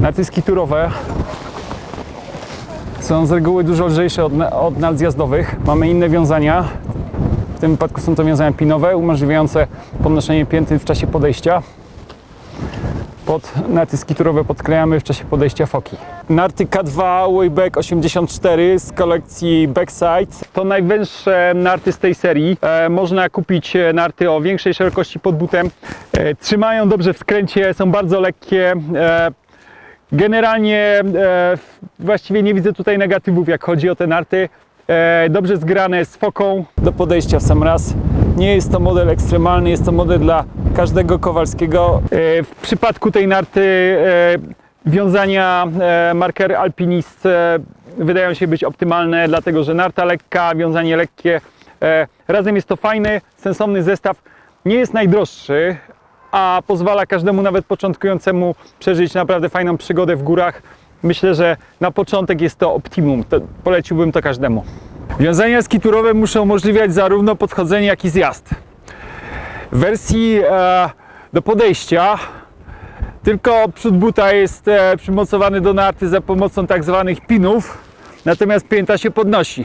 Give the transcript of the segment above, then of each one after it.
Narty skiturowe są z reguły dużo lżejsze od, od nart zjazdowych. Mamy inne wiązania. W tym wypadku są to wiązania pinowe, umożliwiające podnoszenie pięty w czasie podejścia. Pod narty skiturowe podklejamy w czasie podejścia foki. Narty K2 Wayback 84 z kolekcji Backside to najwęższe narty z tej serii. E, można kupić e, narty o większej szerokości pod butem. E, trzymają dobrze w skręcie, są bardzo lekkie. E, Generalnie e, właściwie nie widzę tutaj negatywów, jak chodzi o te narty. E, dobrze zgrane z foką do podejścia w sam raz. Nie jest to model ekstremalny, jest to model dla każdego Kowalskiego. E, w przypadku tej narty wiązania markery Alpinist wydają się być optymalne, dlatego że narta lekka, wiązanie lekkie. Razem jest to fajny, sensowny zestaw. Nie jest najdroższy, a pozwala każdemu, nawet początkującemu, przeżyć naprawdę fajną przygodę w górach. Myślę, że na początek jest to optimum. To poleciłbym to każdemu. Wiązania skiturowe muszą umożliwiać zarówno podchodzenie, jak i zjazd. W wersji e, do podejścia tylko przód buta jest e, przymocowany do narty za pomocą tak zwanych pinów, natomiast pięta się podnosi.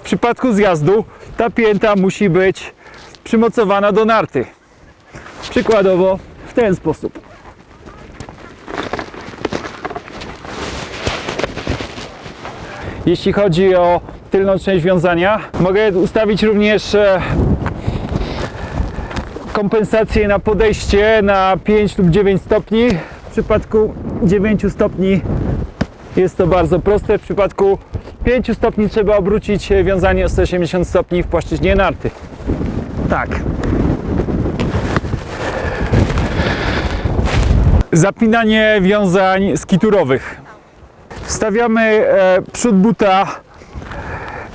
W przypadku zjazdu ta pięta musi być przymocowana do narty. Przykładowo w ten sposób. Jeśli chodzi o tylną część wiązania, mogę ustawić również e, kompensację na podejście na 5 lub 9 stopni. W przypadku 9 stopni jest to bardzo proste. W przypadku 5 stopni trzeba obrócić wiązanie o 180 stopni w płaszczyźnie narty. Tak. Zapinanie wiązań skiturowych. Wstawiamy e, przód buta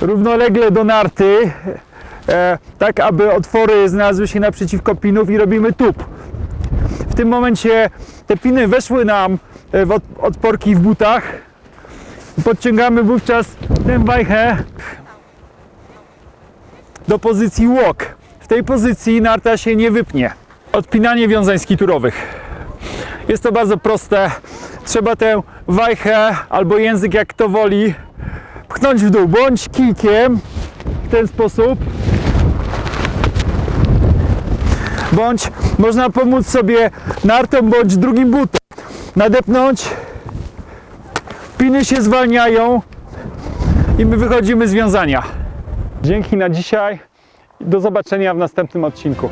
równolegle do narty, e, tak aby otwory znalazły się naprzeciwko pinów i robimy tup. W tym momencie te piny weszły nam e, w od, odporki w butach. Podciągamy wówczas tę wajchę do pozycji walk. W tej pozycji narta się nie wypnie. Odpinanie wiązań skiturowych. Jest to bardzo proste. Trzeba tę wajchę albo język, jak kto woli, pchnąć w dół, bądź kijkiem w ten sposób, bądź można pomóc sobie nartą bądź drugim butem. Nadepnąć, piny się zwalniają i my wychodzimy z wiązania. Dzięki na dzisiaj. Do zobaczenia w następnym odcinku.